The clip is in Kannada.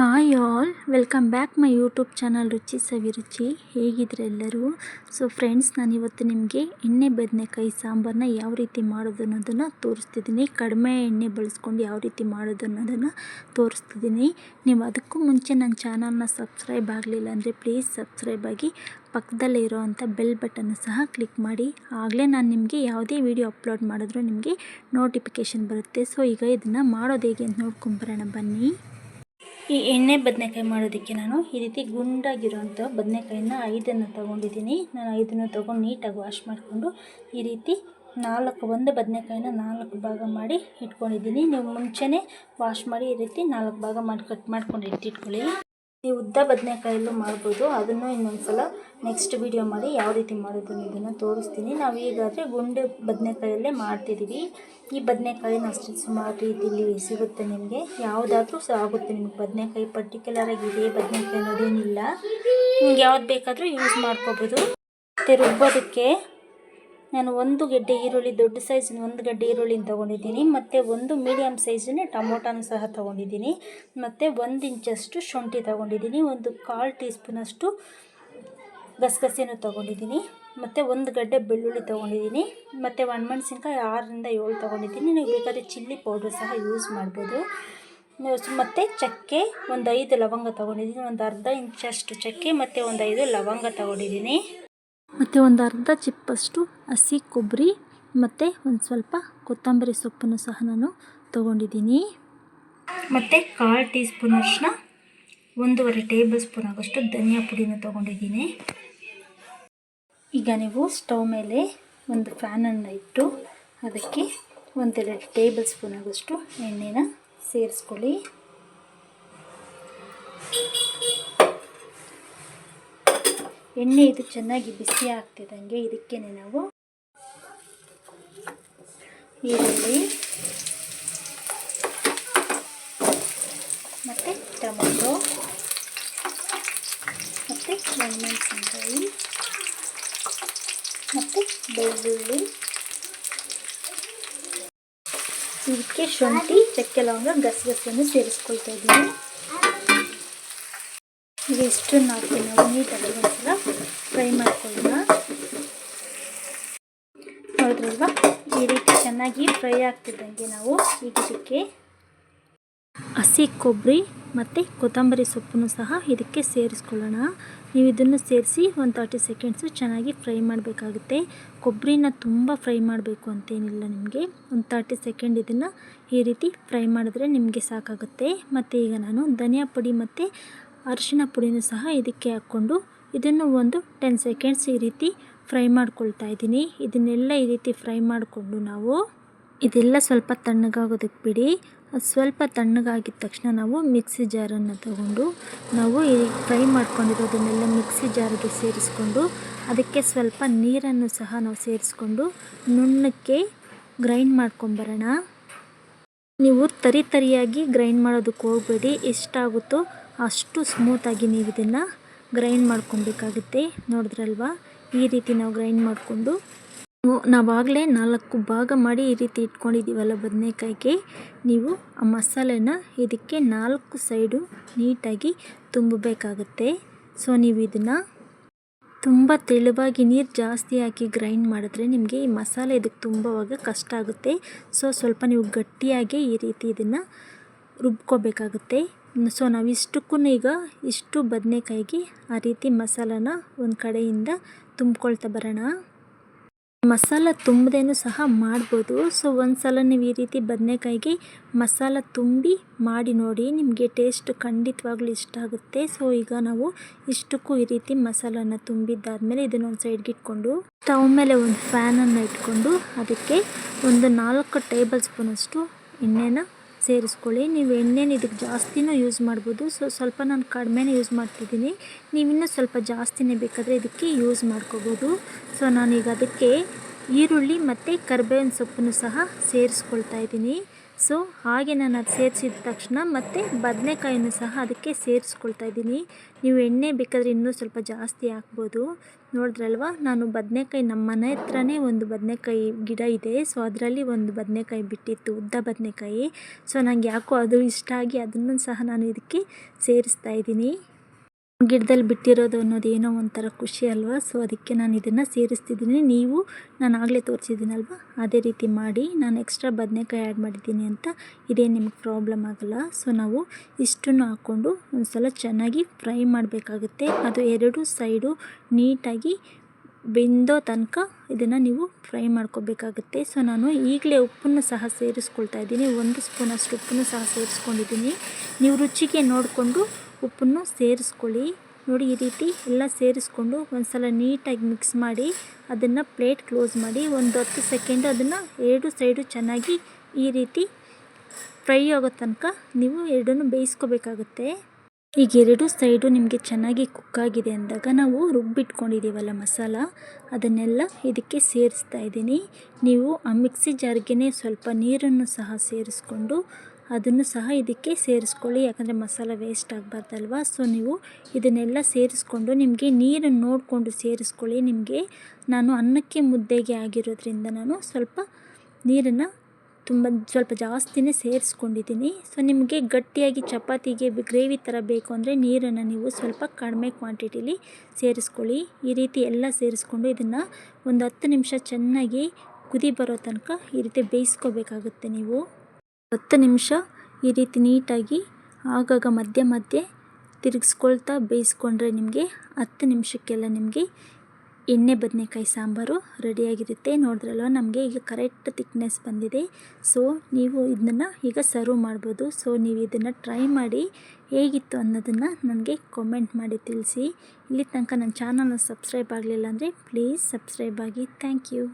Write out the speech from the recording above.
Hi all, welcome back my YouTube channel Ruchi Saviruchi ಹೇಗಿದ್ರೆ ಎಲ್ಲರೂ? ಸೊ ಫ್ರೆಂಡ್ಸ್, ನಾನಿವತ್ತು ನಿಮಗೆ ಎಣ್ಣೆ ಬದನೆಕಾಯಿ ಸಾಂಬಾರನ್ನ ಯಾವ ರೀತಿ ಮಾಡೋದು ಅನ್ನೋದನ್ನು ತೋರಿಸ್ತಿದ್ದೀನಿ. ಕಡಿಮೆ ಎಣ್ಣೆ ಬಳಸ್ಕೊಂಡು ಯಾವ ರೀತಿ ಮಾಡೋದು ಅನ್ನೋದನ್ನು ತೋರಿಸ್ತಿದ್ದೀನಿ. ನೀವು ಅದಕ್ಕೂ ಮುಂಚೆ ನನ್ನ ಚಾನಲ್ನ ಸಬ್ಸ್ಕ್ರೈಬ್ ಆಗಲಿಲ್ಲ ಅಂದರೆ ಪ್ಲೀಸ್ ಸಬ್ಸ್ಕ್ರೈಬ್ ಆಗಿ ಪಕ್ಕದಲ್ಲೇ ಇರೋವಂಥ ಬೆಲ್ ಬಟನ್ನು ಸಹ ಕ್ಲಿಕ್ ಮಾಡಿ. ಆಗಲೇ ನಾನು ನಿಮಗೆ ಯಾವುದೇ ವಿಡಿಯೋ ಅಪ್ಲೋಡ್ ಮಾಡಿದ್ರೂ ನಿಮಗೆ ನೋಟಿಫಿಕೇಷನ್ ಬರುತ್ತೆ. ಸೊ ಈಗ ಇದನ್ನು ಮಾಡೋದು ಹೇಗೆ ಅಂತ ನೋಡ್ಕೊಂಬರೋಣ ಬನ್ನಿ. ಈ ಎಣ್ಣೆ ಬದನೆಕಾಯಿ ಮಾಡೋದಕ್ಕೆ ನಾನು ಈ ರೀತಿ ಗುಂಡಾಗಿರೋಂಥ ಬದನೆಕಾಯಿನ ಐದನ್ನು ತೊಗೊಂಡಿದ್ದೀನಿ. ನಾನು ಐದನ್ನು ತೊಗೊಂಡು ನೀಟಾಗಿ ವಾಶ್ ಮಾಡಿಕೊಂಡು ಈ ರೀತಿ ನಾಲ್ಕು ಒಂದು ಬದನೆಕಾಯಿನ ನಾಲ್ಕು ಭಾಗ ಮಾಡಿ ಇಟ್ಕೊಂಡಿದ್ದೀನಿ. ನೀವು ಮುಂಚೆನೇ ವಾಶ್ ಮಾಡಿ ಈ ರೀತಿ ನಾಲ್ಕು ಭಾಗ ಮಾಡಿ ಕಟ್ ಮಾಡ್ಕೊಂಡು ಇಟ್ಟಿಟ್ಕೊಳ್ಳಿ. ನೀವು ಉದ್ದ ಬದನೆಕಾಯಲ್ಲೂ ಮಾಡ್ಬೋದು. ಅದನ್ನು ಇನ್ನೊಂದು ಸಲ ನೆಕ್ಸ್ಟ್ ವಿಡಿಯೋ ಮಾಡಿ ಯಾವ ರೀತಿ ಮಾಡೋದು ಅನ್ನೋದನ್ನು ತೋರಿಸ್ತೀನಿ. ನಾವು ಈಗಾದರೆ ಗುಂಡು ಬದನೆಕಾಯಲ್ಲೇ ಮಾಡ್ತಿದ್ದೀವಿ ಈ ಬದನೆಕಾಯಿನ ಅಷ್ಟು ಸುಮಾರು ರೀತಿಯಲ್ಲಿ ಸಿಗುತ್ತೆ ನಿಮಗೆ. ಯಾವುದಾದ್ರೂ ಸಹ ಆಗುತ್ತೆ ನಿಮ್ಗೆ. ಬದನೆಕಾಯಿ ಪರ್ಟಿಕ್ಯುಲರಾಗಿ ಇದೇ ಬದನೆಕಾಯಿ ಅನ್ನೋದೇನಿಲ್ಲ. ನಿಮ್ಗೆ ಯಾವ್ದು ಬೇಕಾದರೂ ಯೂಸ್ ಮಾಡ್ಕೋಬೋದು. ಮತ್ತು ರುಬ್ಬೋದಕ್ಕೆ ನಾನು ಒಂದು ಗೆಡ್ಡೆ ಈರುಳ್ಳಿ, ದೊಡ್ಡ ಸೈಜಿನ ಒಂದು ಗಡ್ಡೆ ಈರುಳ್ಳಿನ ತೊಗೊಂಡಿದ್ದೀನಿ. ಮತ್ತು ಒಂದು ಮೀಡಿಯಮ್ ಸೈಜಿನ ಟೊಮೊಟೊನ ಸಹ ತೊಗೊಂಡಿದ್ದೀನಿ. ಮತ್ತು ಒಂದು ಇಂಚಷ್ಟು ಶುಂಠಿ ತೊಗೊಂಡಿದ್ದೀನಿ. ಒಂದು ಕಾಲು ಟೀ ಸ್ಪೂನಷ್ಟು ಗಸಗಸೆನೂ ತೊಗೊಂಡಿದ್ದೀನಿ. ಮತ್ತು ಒಂದು ಗಡ್ಡೆ ಬೆಳ್ಳುಳ್ಳಿ ತೊಗೊಂಡಿದ್ದೀನಿ. ಮತ್ತು ಒಣಮೆಣ್ಸಿನ್ಕಾಯಿ ಆರರಿಂದ ಏಳು ತೊಗೊಂಡಿದ್ದೀನಿ. ನೀವು ಬೇಕಾದರೆ ಚಿಲ್ಲಿ ಪೌಡ್ರ್ ಸಹ ಯೂಸ್ ಮಾಡ್ಬೋದು. ಮತ್ತು ಚಕ್ಕೆ ಒಂದು ಐದು ಲವಂಗ ತೊಗೊಂಡಿದ್ದೀನಿ. ಒಂದು ಅರ್ಧ ಇಂಚಷ್ಟು ಚಕ್ಕೆ, ಮತ್ತು ಒಂದು ಐದು ಲವಂಗ ತೊಗೊಂಡಿದ್ದೀನಿ. ಮತ್ತು ಒಂದು ಅರ್ಧ ಚಿಪ್ಪಷ್ಟು ಹಸಿ ಕೊಬ್ಬರಿ ಮತ್ತು ಒಂದು ಸ್ವಲ್ಪ ಕೊತ್ತಂಬರಿ ಸೊಪ್ಪನ್ನು ಸಹ ನಾನು ತೊಗೊಂಡಿದ್ದೀನಿ. ಮತ್ತು ಕಾಲು ಟೀ ಸ್ಪೂನ್ ಅಷ್ಟನ್ನ ಒಂದೂವರೆ ಟೇಬಲ್ ಸ್ಪೂನ್ ಆಗೋಷ್ಟು ಧನಿಯಾ ಪುಡಿನ ತೊಗೊಂಡಿದ್ದೀನಿ. ಈಗ ನೀವು ಸ್ಟವ್ ಮೇಲೆ ಒಂದು ಫ್ಯಾನನ್ನು ಇಟ್ಟು ಅದಕ್ಕೆ ಒಂದೆರಡು ಟೇಬಲ್ ಸ್ಪೂನ್ ಆಗೋಷ್ಟು ಎಣ್ಣೆನ ಸೇರಿಸ್ಕೊಳ್ಳಿ. ಎಣ್ಣೆ ಇದು ಚೆನ್ನಾಗಿ ಬಿಸಿ ಆಗ್ತಿದ್ದಂಗೆ ಇದಕ್ಕೆ ನಾವು ಈರುಳ್ಳಿ ಮತ್ತು ಟೊಮೊಟೊ ಮತ್ತು ಮೆಣಸಿನಕಾಯಿ ಮತ್ತು ಬೆಳ್ಳುಳ್ಳಿ. ಇದಕ್ಕೆ ಶುಂಠಿ, ಚಕ್ಕೆ ಲವಂಗ, ಗಸಗಸೆಯನ್ನು ಸೇರಿಸ್ಕೊಳ್ತಾ ಇದ್ದೀನಿ. ಈಗ ಇಷ್ಟನ್ನು ಹಾಕಿ ನಾವು ನೀಟಾಗಿ ಒಂದ್ಸಲ ಫ್ರೈ ಮಾಡ್ಕೊಳ್ಳೋಣ. ನೋಡಿದ್ರಲ್ವಾ? ಈ ರೀತಿ ಚೆನ್ನಾಗಿ ಫ್ರೈ ಆಗ್ತಿದ್ದಂಗೆ ನಾವು ಈಗ ಇದಕ್ಕೆ ಹಸಿ ಕೊಬ್ಬರಿ ಮತ್ತು ಕೊತ್ತಂಬರಿ ಸೊಪ್ಪನ್ನು ಸಹ ಇದಕ್ಕೆ ಸೇರಿಸ್ಕೊಳ್ಳೋಣ. ನೀವು ಇದನ್ನು ಸೇರಿಸಿ ಒಂದು ತರ್ಟಿ ಸೆಕೆಂಡ್ಸು ಚೆನ್ನಾಗಿ ಫ್ರೈ ಮಾಡಬೇಕಾಗುತ್ತೆ. ಕೊಬ್ಬರಿನ ತುಂಬ ಫ್ರೈ ಮಾಡಬೇಕು ಅಂತೇನಿಲ್ಲ ನಿಮಗೆ. ಒಂದು ತರ್ಟಿ ಸೆಕೆಂಡ್ ಇದನ್ನು ಈ ರೀತಿ ಫ್ರೈ ಮಾಡಿದ್ರೆ ನಿಮಗೆ ಸಾಕಾಗುತ್ತೆ. ಮತ್ತು ಈಗ ನಾನು ಧನಿಯಾ ಪುಡಿ ಮತ್ತು ಅರಿಶಿನ ಪುಡಿನೂ ಸಹ ಇದಕ್ಕೆ ಹಾಕ್ಕೊಂಡು ಇದನ್ನು ಒಂದು ಟೆನ್ ಸೆಕೆಂಡ್ಸ್ ಈ ರೀತಿ ಫ್ರೈ ಮಾಡ್ಕೊಳ್ತಾ ಇದ್ದೀನಿ. ಇದನ್ನೆಲ್ಲ ಈ ರೀತಿ ಫ್ರೈ ಮಾಡಿಕೊಂಡು ನಾವು ಇದೆಲ್ಲ ಸ್ವಲ್ಪ ತಣ್ಣಗಾಗೋದಕ್ಕೆ ಬಿಡಿ. ಸ್ವಲ್ಪ ತಣ್ಣಗಾಗಿದ ತಕ್ಷಣ ನಾವು ಮಿಕ್ಸಿ ಜಾರನ್ನು ತಗೊಂಡು ನಾವು ಈ ಫ್ರೈ ಮಾಡ್ಕೊಂಡಿರೋದನ್ನೆಲ್ಲ ಮಿಕ್ಸಿ ಜಾರಿಗೆ ಸೇರಿಸ್ಕೊಂಡು ಅದಕ್ಕೆ ಸ್ವಲ್ಪ ನೀರನ್ನು ಸಹ ನಾವು ಸೇರಿಸ್ಕೊಂಡು ನುಣ್ಣಕ್ಕೆ ಗ್ರೈಂಡ್ ಮಾಡ್ಕೊಂಬರೋಣ. ನೀವು ತರಿ ತರಿಯಾಗಿ ಗ್ರೈಂಡ್ ಮಾಡೋದಕ್ಕೆ ಹೋಗಬೇಡಿ. ಎಷ್ಟಾಗುತ್ತೋ ಅಷ್ಟು ಸ್ಮೂತಾಗಿ ನೀವು ಇದನ್ನು ಗ್ರೈಂಡ್ ಮಾಡ್ಕೊಬೇಕಾಗುತ್ತೆ, ನೋಡಿದ್ರಲ್ವಾ? ಈ ರೀತಿ ನಾವು ಗ್ರೈಂಡ್ ಮಾಡಿಕೊಂಡು ನಾವಾಗಲೇ ನಾಲ್ಕು ಭಾಗ ಮಾಡಿ ಈ ರೀತಿ ಇಟ್ಕೊಂಡಿದ್ದೀವಲ್ಲ ಬದನೆಕಾಯಿಗೆ. ನೀವು ಆ ಮಸಾಲೆನ ಇದಕ್ಕೆ ನಾಲ್ಕು ಸೈಡು ನೀಟಾಗಿ ತುಂಬಬೇಕಾಗುತ್ತೆ. ಸೊ, ನೀವು ಇದನ್ನು ತುಂಬ ತೆಳುವಾಗಿ ನೀರು ಜಾಸ್ತಿ ಹಾಕಿ ಗ್ರೈಂಡ್ ಮಾಡಿದ್ರೆ ನಿಮಗೆ ಈ ಮಸಾಲೆ ಇದಕ್ಕೆ ತುಂಬುವಾಗ ಕಷ್ಟ ಆಗುತ್ತೆ. ಸೊ, ಸ್ವಲ್ಪ ನೀವು ಗಟ್ಟಿಯಾಗಿ ಈ ರೀತಿ ಇದನ್ನು ರುಬ್ಕೋಬೇಕಾಗುತ್ತೆ. ಸೊ ನಾವು ಇಷ್ಟಕ್ಕೂ ಈಗ ಇಷ್ಟು ಬದನೆಕಾಯಿಗೆ ಆ ರೀತಿ ಮಸಾಲಾನ ಒಂದು ಕಡೆಯಿಂದ ತುಂಬ್ಕೊಳ್ತಾ ಬರೋಣ. ಮಸಾಲ ತುಂಬದೇನೂ ಸಹ ಮಾಡ್ಬೋದು. ಸೊ ಒಂದು ಸಲ ನೀವು ಈ ರೀತಿ ಬದನೆಕಾಯಿಗೆ ಮಸಾಲ ತುಂಬಿ ಮಾಡಿ ನೋಡಿ ನಿಮಗೆ ಟೇಸ್ಟ್ ಖಂಡಿತವಾಗ್ಲೂ ಇಷ್ಟ ಆಗುತ್ತೆ. ಸೊ ಈಗ ನಾವು ಇಷ್ಟಕ್ಕೂ ಈ ರೀತಿ ಮಸಾಲನ ತುಂಬಿದ್ದಾದಮೇಲೆ ಇದನ್ನು ಒಂದು ಸೈಡ್ಗೆ ಇಟ್ಕೊಂಡು ಸ್ಟವ್ ಮೇಲೆ ಒಂದು ಫ್ಯಾನನ್ನು ಇಟ್ಕೊಂಡು ಅದಕ್ಕೆ ಒಂದು ನಾಲ್ಕು ಟೇಬಲ್ ಸ್ಪೂನಷ್ಟು ಎಣ್ಣೆನ ಸೇರಿಸ್ಕೊಳ್ಳಿ. ನೀವು ಎಣ್ಣೆನ ಇದಕ್ಕೆ ಜಾಸ್ತಿನೂ ಯೂಸ್ ಮಾಡ್ಬೋದು. ಸೊ, ಸ್ವಲ್ಪ ನಾನು ಕಡಿಮೆನೇ ಯೂಸ್ ಮಾಡ್ತಿದ್ದೀನಿ. ನೀವು ಇನ್ನೂ ಸ್ವಲ್ಪ ಜಾಸ್ತಿನೇ ಬೇಕಾದರೆ ಇದಕ್ಕೆ ಯೂಸ್ ಮಾಡ್ಕೋಬೋದು. ಸೊ, ನಾನೀಗ ಅದಕ್ಕೆ ಈರುಳ್ಳಿ ಮತ್ತು ಕರ್ಬೇವಿನ ಸೊಪ್ಪನ್ನು ಸಹ ಸೇರಿಸ್ಕೊಳ್ತಾ ಇದ್ದೀನಿ. ಸೊ ಹಾಗೆ ನಾನು ಅದು ಸೇರಿಸಿದ ತಕ್ಷಣ ಮತ್ತು ಬದನೆಕಾಯನ್ನು ಸಹ ಅದಕ್ಕೆ ಸೇರಿಸ್ಕೊಳ್ತಾ ಇದ್ದೀನಿ. ನೀವು ಎಣ್ಣೆ ಬೇಕಾದರೆ ಇನ್ನೂ ಸ್ವಲ್ಪ ಜಾಸ್ತಿ ಹಾಕ್ಬೋದು. ನೋಡಿದ್ರಲ್ವ? ನಾನು ಬದನೆಕಾಯಿ ನಮ್ಮ ಮನೆ ಹತ್ರನೇ ಒಂದು ಬದನೆಕಾಯಿ ಗಿಡ ಇದೆ. ಸೊ ಅದರಲ್ಲಿ ಒಂದು ಬದನೆಕಾಯಿ ಬಿಟ್ಟಿತ್ತು, ಉದ್ದ ಬದನೆಕಾಯಿ. ಸೊ ನನಗೆ ಯಾಕೋ ಅದು ಇಷ್ಟ ಆಗಿ ಅದನ್ನು ಸಹ ನಾನು ಇದಕ್ಕೆ ಸೇರಿಸ್ತಾ ಇದ್ದೀನಿ. ಗಿಡದಲ್ಲಿ ಬಿಟ್ಟಿರೋದು ಅನ್ನೋದು ಏನೋ ಒಂಥರ ಖುಷಿ ಅಲ್ವಾ? ಸೊ ಅದಕ್ಕೆ ನಾನು ಇದನ್ನು ಸೇರಿಸ್ತಿದ್ದೀನಿ. ನೀವು, ನಾನು ಆಗಲೇ ತೋರಿಸಿದ್ದೀನಲ್ವ? ಅದೇ ರೀತಿ ಮಾಡಿ, ನಾನು ಎಕ್ಸ್ಟ್ರಾ ಬದನೆಕಾಯಿ ಆ್ಯಡ್ ಮಾಡಿದ್ದೀನಿ ಅಂತ ಇದೇ ನಿಮ್ಗೆ ಪ್ರಾಬ್ಲಮ್ ಆಗಲ್ಲ. ಸೊ ನಾವು ಇಷ್ಟನ್ನು ಹಾಕ್ಕೊಂಡು ಒಂದು ಸಲ ಚೆನ್ನಾಗಿ ಫ್ರೈ ಮಾಡಬೇಕಾಗುತ್ತೆ. ಅದು ಎರಡು ಸೈಡು ನೀಟಾಗಿ ಬೆಂದೋ ತನಕ ಇದನ್ನು ನೀವು ಫ್ರೈ ಮಾಡ್ಕೋಬೇಕಾಗುತ್ತೆ. ಸೊ ನಾನು ಈಗಲೇ ಉಪ್ಪನ್ನು ಸಹ ಸೇರಿಸ್ಕೊಳ್ತಾ ಇದ್ದೀನಿ. ಒಂದು ಸ್ಪೂನಷ್ಟು ಉಪ್ಪನ್ನು ಸಹ ಸೇರಿಸ್ಕೊಂಡಿದ್ದೀನಿ. ನೀವು ರುಚಿಗೆ ನೋಡಿಕೊಂಡು ಉಪ್ಪನ್ನು ಸೇರಿಸ್ಕೊಳ್ಳಿ. ನೋಡಿ, ಈ ರೀತಿ ಎಲ್ಲ ಸೇರಿಸ್ಕೊಂಡು ಒಂದು ಸಲ ನೀಟಾಗಿ ಮಿಕ್ಸ್ ಮಾಡಿ, ಅದನ್ನು ಪ್ಲೇಟ್ ಕ್ಲೋಸ್ ಮಾಡಿ ಒಂದು ಹತ್ತು ಸೆಕೆಂಡ್ ಅದನ್ನು ಎರಡು ಸೈಡು ಚೆನ್ನಾಗಿ ಈ ರೀತಿ ಫ್ರೈ ಆಗೋ ತನಕ ನೀವು ಎರಡನ್ನೂ ಬೇಯಿಸ್ಕೋಬೇಕಾಗುತ್ತೆ. ಈಗ ಎರಡು ಸೈಡು ನಿಮಗೆ ಚೆನ್ನಾಗಿ ಕುಕ್ಕಾಗಿದೆ ಅಂದಾಗ ನಾವು ರುಬ್ಬಿಟ್ಕೊಂಡಿದ್ದೀವಲ್ಲ ಮಸಾಲ, ಅದನ್ನೆಲ್ಲ ಇದಕ್ಕೆ ಸೇರಿಸ್ತಾ ಇದ್ದೀನಿ. ನೀವು ಆ ಮಿಕ್ಸಿ ಜಾರ್ಗೆ ಸ್ವಲ್ಪ ನೀರನ್ನು ಸಹ ಸೇರಿಸ್ಕೊಂಡು ಅದನ್ನು ಸಹ ಇದಕ್ಕೆ ಸೇರಿಸ್ಕೊಳ್ಳಿ. ಯಾಕಂದರೆ ಮಸಾಲ ವೇಸ್ಟ್ ಆಗಬಾರ್ದಲ್ವ? ಸೊ ನೀವು ಇದನ್ನೆಲ್ಲ ಸೇರಿಸ್ಕೊಂಡು ನಿಮಗೆ ನೀರನ್ನು ನೋಡಿಕೊಂಡು ಸೇರಿಸ್ಕೊಳ್ಳಿ. ನಿಮಗೆ ನಾನು ಅನ್ನಕ್ಕೆ ಮುದ್ದೆಗೆ ಆಗಿರೋದ್ರಿಂದ ನಾನು ಸ್ವಲ್ಪ ನೀರನ್ನು ತುಂಬ, ಸ್ವಲ್ಪ ಜಾಸ್ತಿನೇ ಸೇರಿಸ್ಕೊಂಡಿದ್ದೀನಿ. ಸೊ ನಿಮಗೆ ಗಟ್ಟಿಯಾಗಿ ಚಪಾತಿಗೆ ಗ್ರೇವಿ ಥರ ಬೇಕು ಅಂದರೆ ನೀರನ್ನು ನೀವು ಸ್ವಲ್ಪ ಕಡಿಮೆ ಕ್ವಾಂಟಿಟಿಲಿ ಸೇರಿಸ್ಕೊಳ್ಳಿ. ಈ ರೀತಿ ಎಲ್ಲ ಸೇರಿಸ್ಕೊಂಡು ಇದನ್ನು ಒಂದು ಹತ್ತು ನಿಮಿಷ ಚೆನ್ನಾಗಿ ಕುದಿ ಬರೋ ತನಕ ಈ ರೀತಿ ಬೇಯಿಸ್ಕೋಬೇಕಾಗುತ್ತೆ ನೀವು. ಹತ್ತು ನಿಮಿಷ ಈ ರೀತಿ ನೀಟಾಗಿ ಆಗಾಗ ಮಧ್ಯೆ ಮಧ್ಯೆ ತಿರುಗಿಸ್ಕೊಳ್ತಾ ಬೇಯಿಸ್ಕೊಂಡ್ರೆ ನಿಮಗೆ ಹತ್ತು ನಿಮಿಷಕ್ಕೆಲ್ಲ ನಿಮಗೆ ಎಣ್ಣೆ, ಬದನೆಕಾಯಿ ಸಾಂಬಾರು ರೆಡಿಯಾಗಿರುತ್ತೆ. ನೋಡಿದ್ರಲ್ವ? ನಮಗೆ ಈಗ ಕರೆಕ್ಟ್ ತಿಕ್ನೆಸ್ ಬಂದಿದೆ. ಸೊ ನೀವು ಇದನ್ನು ಈಗ ಸರ್ವ್ ಮಾಡ್ಬೋದು. ಸೊ ನೀವು ಇದನ್ನು ಟ್ರೈ ಮಾಡಿ ಹೇಗಿತ್ತು ಅನ್ನೋದನ್ನು ನನಗೆ ಕಾಮೆಂಟ್ ಮಾಡಿ ತಿಳಿಸಿ. ಇಲ್ಲಿ ತನಕ ನನ್ನ ಚಾನಲ್ನ ಸಬ್ಸ್ಕ್ರೈಬ್ ಆಗಲಿಲ್ಲ ಅಂದರೆ ಪ್ಲೀಸ್ ಸಬ್ಸ್ಕ್ರೈಬ್ ಆಗಿ. Thank you